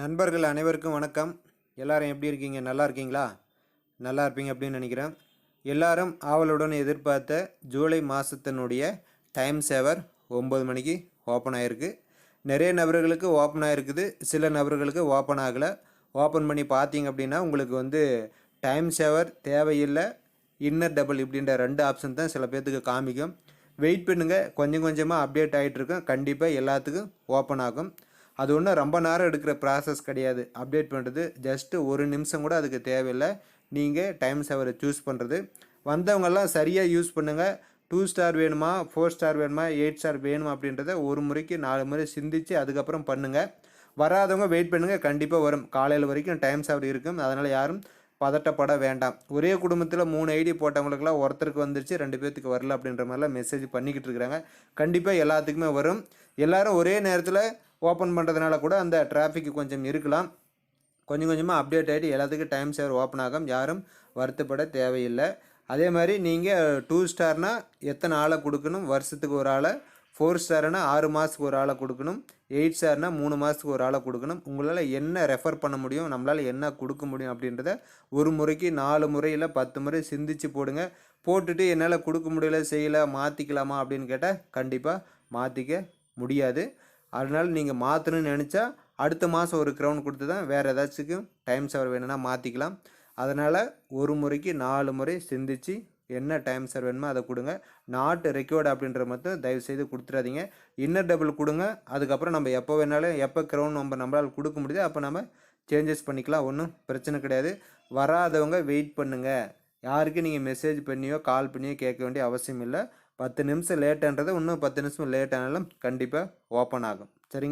நண்பர்கள் அனைவருக்கும் வணக்கம். எல்லாரும் எப்படி இருக்கீங்க? நல்லா இருக்கீங்களா? நல்லா இருப்பீங்க அப்படின்னு நினைக்கிறேன். எல்லாரும் ஆவலுடன் எதிர்பார்த்த ஜூலை மாதத்தினுடைய டைம் சேவர் ஒம்பது மணிக்கு ஓப்பன் ஆகிருக்கு நிறைய நபர்களுக்கு ஓப்பன் ஆகிருக்குது சில நபர்களுக்கு ஓப்பன் ஆகலை. ஓப்பன் பண்ணி பார்த்தீங்க அப்படின்னா உங்களுக்கு வந்து டைம் சேவர் தேவையில்லை. இன்னர் டபுள் இப்படின்ற ரெண்டு ஆப்ஷன் தான் சில பேர்த்துக்கு காமிக்கும். வெயிட் பண்ணுங்கள் கொஞ்சம் கொஞ்சமாக அப்டேட் ஆகிட்டு இருக்கும். கண்டிப்பாக எல்லாத்துக்கும் ஓப்பன் ஆகும். அது ஒன்றும் ரொம்ப நேரம் எடுக்கிற ப்ராசஸ் கிடையாது. அப்டேட் பண்ணுறது ஜஸ்ட்டு ஒரு நிமிஷம் கூட அதுக்கு தேவையில்லை. நீங்கள் டைம் சேவரை சூஸ் பண்ணுறது வந்தவங்கெல்லாம் சரியாக யூஸ் பண்ணுங்கள் டூ ஸ்டார் வேணுமா? ஃபோர் ஸ்டார் வேணுமா? எயிட் ஸ்டார் வேணுமா? அப்படின்றத ஒரு முறைக்கு நாலு முறை சிந்திச்சு அதுக்கப்புறம் பண்ணுங்கள் வராதவங்க வெயிட் பண்ணுங்கள் கண்டிப்பாக வரும். காலையில் வரைக்கும் டைம் சேவர் இருக்கும். அதனால் யாரும் பதட்டப்பட வேண்டாம். ஒரே குடும்பத்தில் மூணு ஐடி போட்டவங்களுக்குலாம் ஒருத்தருக்கு வந்துருச்சு ரெண்டு பேர்த்துக்கு வரல அப்படின்ற மாதிரிலாம் மெசேஜ் பண்ணிக்கிட்டு இருக்கிறாங்க. கண்டிப்பாக எல்லாத்துக்குமே வரும். எல்லாரும் ஒரே நேரத்தில் ஓப்பன் பண்ணுறதுனால கூட அந்த டிராஃபிக் கொஞ்சம் இருக்கலாம். கொஞ்சம் கொஞ்சமாக அப்டேட் ஆகிட்டு எல்லாத்துக்கும் டைம் சேவர் ஓப்பன் ஆகும் யாரும் வருத்தப்பட தேவையில்லை. அதே மாதிரி நீங்கள் டூ ஸ்டார்னால் எத்தனை ஆளை கொடுக்கணும்? வருஷத்துக்கு ஒரு ஆளை. ஃபோர் ஸ்டார்னால் ஆறு மாதத்துக்கு ஒரு ஆளை கொடுக்கணும். எயிட் ஸ்டார்னால் மூணு மாதத்துக்கு ஒரு ஆளை கொடுக்கணும். உங்களால் என்ன ரெஃபர் பண்ண முடியும்? நம்மளால் என்ன கொடுக்க முடியும் அப்படின்றத ஒரு முறைக்கு நாலு முறையில் பத்து முறை சிந்திச்சு போடுங்க. போட்டுட்டு என்னால் கொடுக்க முடியல செய்யலை மாற்றிக்கலாமா அப்படின்னு கேட்டால் கண்டிப்பாக மாற்றிக்க முடியாது. அதனால் நீங்கள் மாற்றணும்னு நினச்சா அடுத்த மாதம் ஒரு க்ரௌன் கொடுத்து தான் வேறு ஏதாச்சுக்கும் டைம் சர்வர் வேணும்னா மாற்றிக்கலாம் அதனால் ஒரு முறைக்கு நாலு முறை சிந்திச்சு என்ன டைம் சேவர் வேணுமோ அதை கொடுங்க. நாட் ரெக்கார்டு அப்படின்ற மட்டும் தயவுசெய்து கொடுத்துறாதீங்க. இன்னர் டபுள் கொடுங்க. அதுக்கப்புறம் நம்ம எப்போ வேணாலும் எப்போ க்ரௌன் நம்ம நம்மளால் கொடுக்க முடியுதோ அப்போ நம்ம சேஞ்சஸ் பண்ணிக்கலாம். ஒன்றும் பிரச்சனை கிடையாது. வராதவங்க வெயிட் பண்ணுங்கள் யாருக்கு நீங்கள் மெசேஜ் பண்ணியோ கால் பண்ணியோ கேட்க வேண்டிய அவசியம் இல்லை. பத்து நிமிஷம் லேட்டுன்றது இன்னும் பத்து நிமிஷம் லேட் ஆனாலும் கண்டிப்பாக ஓப்பன் ஆகும்.